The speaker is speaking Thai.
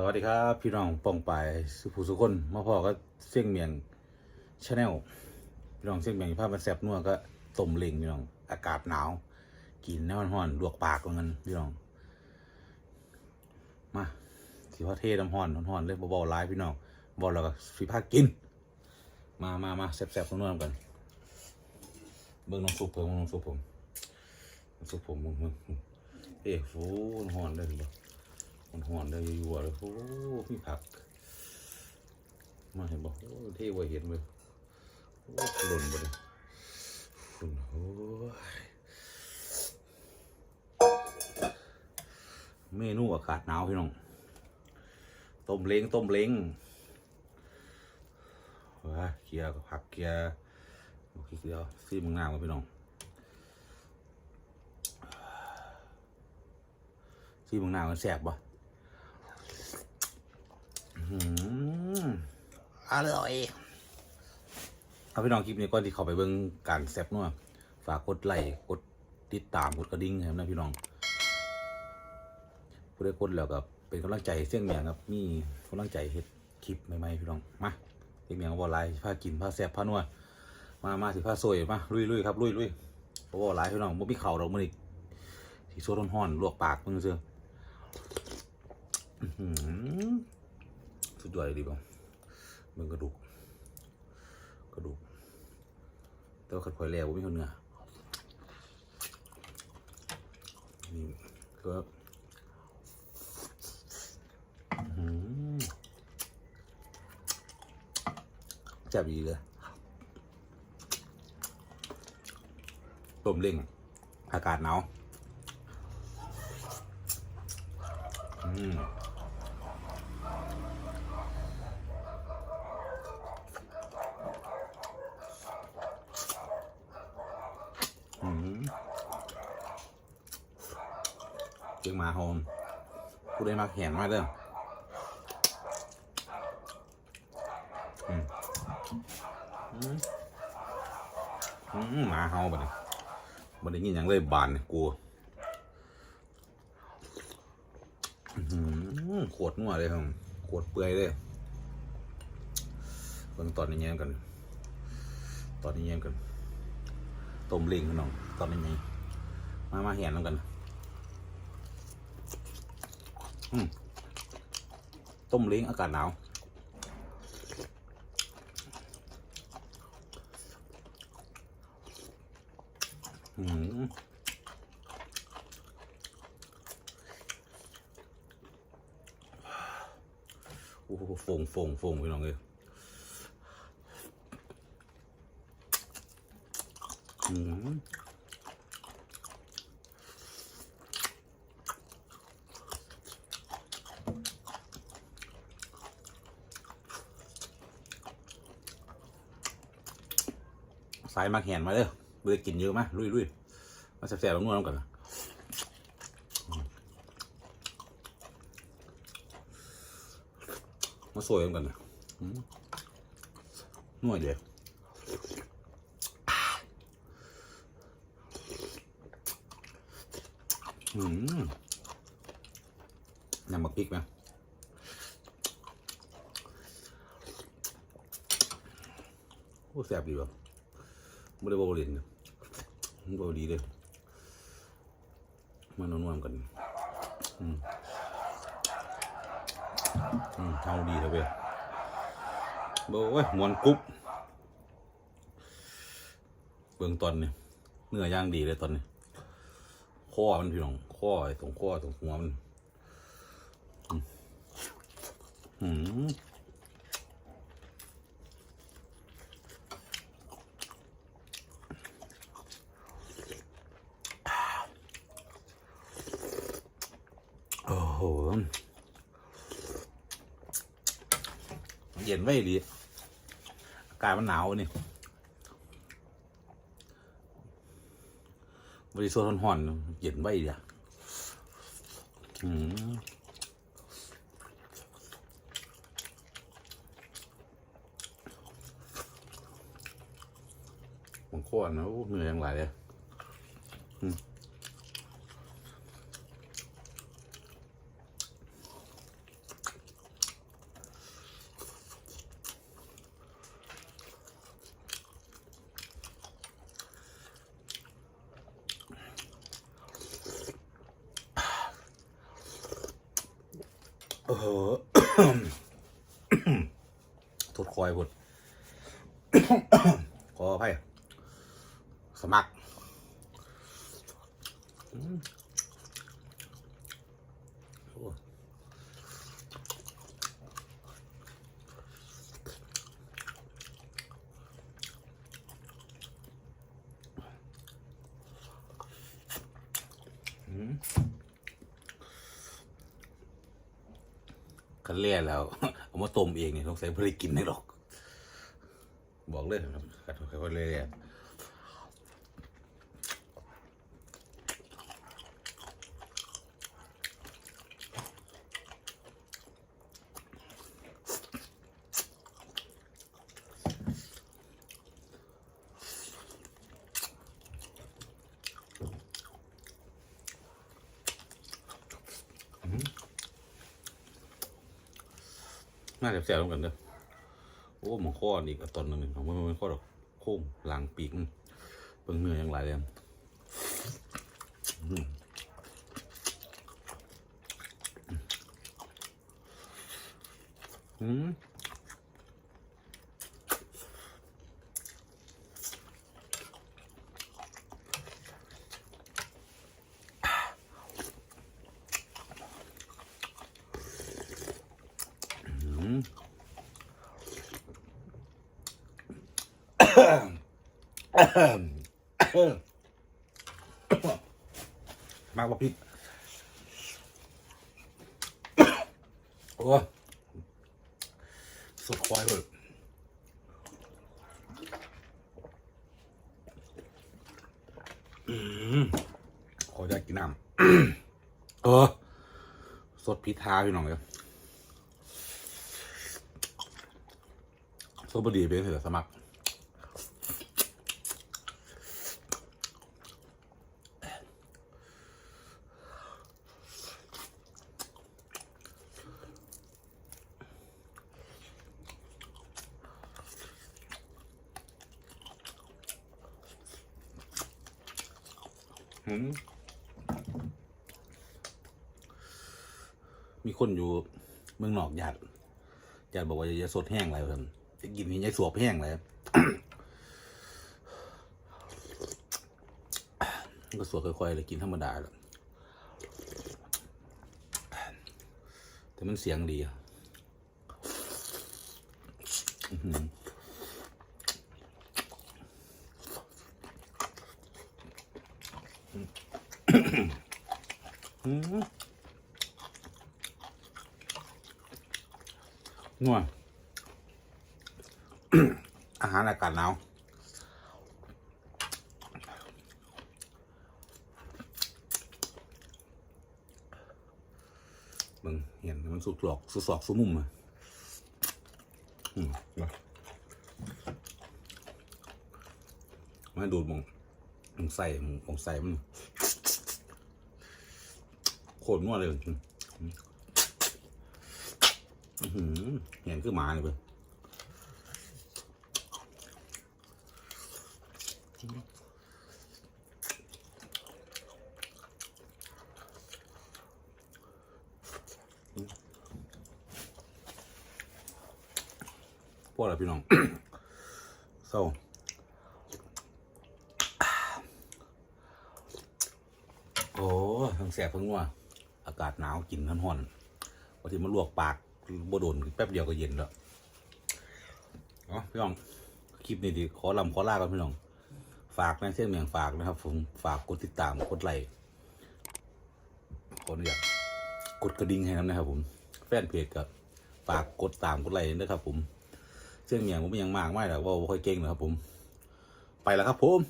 สวัสดีครับ พี่น้องป่องปายสุภูสุคนมาพ่อก็เสี่ยงเมียงชาแนลพี่น้องเสี่ยงเมียงภาพมันแซบนัวก็ต้มเล็งพี่น้อง อากาศหนาว กินแน่นห้อนลวกปากว่างั้นพี่น้อง มาสิว่าเทน้ำห้อนห้อนเลยเบาๆร้ายพี่น้องบอลเราก็สิพากิน มามามาแซ่บๆนัวๆกันเบิ่งน้ำซุปผมน้ำซุปผมน้ำซุปผมมึงมึงเอ้โหห้อนได้หรือเปล่า มันหอนได้ยู่ๆเลยโอ้มีผัก มาเห็นบอกโอ้เท่ไว้เห็นเลยโอ้หล่นไปเลยหล่นโอ้ยเมนูอากาศหนาวพี่น้องต้มเล้งต้มเล้งว้าเกียร์กับผักเกียร์โอเคเดียวซีมึงหน้ามาพี่น้องซีมึงหน้ามันแสบปะ อืมอร่อยเอาพี่น้องคลิปนี้ก่อนที่เขาไปเบิ่งการแซบนัวฝากกดไลค์กดติดตามกดกระดิ่งให้นะพี่น้องผู้ได้กดแล้วกับเป็นกำลังใจเสี่ยงเมียงครับมีกำลังใจเฮ็ดคลิปใหม่ๆพี่น้องมาเสี่ยงเมียงวอลไลน์พากินพาแซบพานัวมามาสิพาโซยมาลุยลุยครับลุยลุยเพราะว่าหลายพี่น้องบ่มีเข่าวดอกมื้อนี้ที่โซ่ร้อนๆลวกปากมึงเสืออื้อหือ สุดยอดเลยดีป่ะมึงกระดูก กระดูก แต่ว่าขัดพลอยแล้วไม่คนเนื้อนี่ก็จับดีเลยต้มเล่ง อากาศหนาวอืม อืม เจียงมาโฮมผู้ได้มาแขนมาเด้ออืมอืมมาเฮาบัดนี้บัดนี้ยินหยังเลยบานเนี่ยกลัวขวดนัวเลยครับขวดเปื่อยเลยเบิ่งตอนนี้แย้มกัน ตอนนี้แย้มกันต้มเล้งพี่น้องตอนนี้ไงมามาเห็นแล้วกัน อืม ต้มเล้งอากาศหนาวอืมโอ้โหฟงฟงฟงพี่น้องเลยอืม สายมาแขนมาเด้อเบื่อกินเยอะมากลุยลุยมาแซ่บๆลงนวดน้ำกันนมาสวยกันนะนวดเดียวอืมน้ำมักพริกไหมโอ้แซ่บดีว่ะ ไม่ได้บอกเล่นะมันบอกดีเลยมานอนๆกัน อืมอืมเอาดีเลยเว้ยบอกว่ามวนกรุ๊บเบื้องตอนเนี่ยเนื้อย่างดีเลยตอนนี้ข้อมันพี่น้องข้อตรงข้อตรงหัวมัน อืมอืม โอ้โห เย็นไว้ดีอากาศมันหนาวนี่บริสุทธิ์ห่อนเย็นไว้ดีอะอืมมันโคตรนะเหนื่อยอย่างไรเลยอืม เออทุดคอยพุดขออภัยสมัครอืมโอ้อืม กันเล่แล้วเอามาต้มเองเนี่ยต้องใส่บริกินได้หรอก บอกเลยครับค่อยๆเลย น่าจะแซ่บๆกันเด้อโอ้หมองข้ออีกตอนหนึงของมันเป็นข้อดอกโค้งหลังปีกมันเบิ่งเนื้อยังหลายเลยอืม มากกว่าพริกโอ้สุดควายเลยอขออยากกินน้ำเออ สดพิธาพี่น้องเลยสดบดีเป็นเสือสมัคร มีคนอยู่เมืองนอกญาติญาติบอกว่าอย่าสดแห้งอะไรเพิ่นจะกินนี่อย่าสวบแห้งเลยก็สวดค่อยๆเลยกินธรรมดาแหละแต่มันเสียงดีอะอื้อหืออืม นัวอาหารอากาศหนาวมึงเห็นมันสุดหลอกสุดสอกสุดมุมอะอืมาดูดมอง องใส่มองมใส่มันโคตรนัวเลยอืมอื้อหือเห็นคือหมาเลยเพื่อนพวกอะไรพี่น้องเศร้า โอ้ทั้งแสบทั้งนัวอากาศหนาวกินทั้งห้อนบางทีมันลวกปากบ่โดนแป๊บเดียวก็เย็นแล้วเอ๋อพี่น้อง คลิปนี้ดีขอลำขอลากันพี่น้อง ฝากนะเช่นเมียงฝากนะครับ ผมฝากกดติดตามกดไลค์ขออนุญาตกดกระดิ่งให้น้ำนะครับ ผม แฟนเพจกับฝากกดตามกดไลค์นะครับ ผมเช่นเมียงผมยังมากไม่หรอกว่าค่อยเก่งนะครับ ผม ไปแล้วครับผม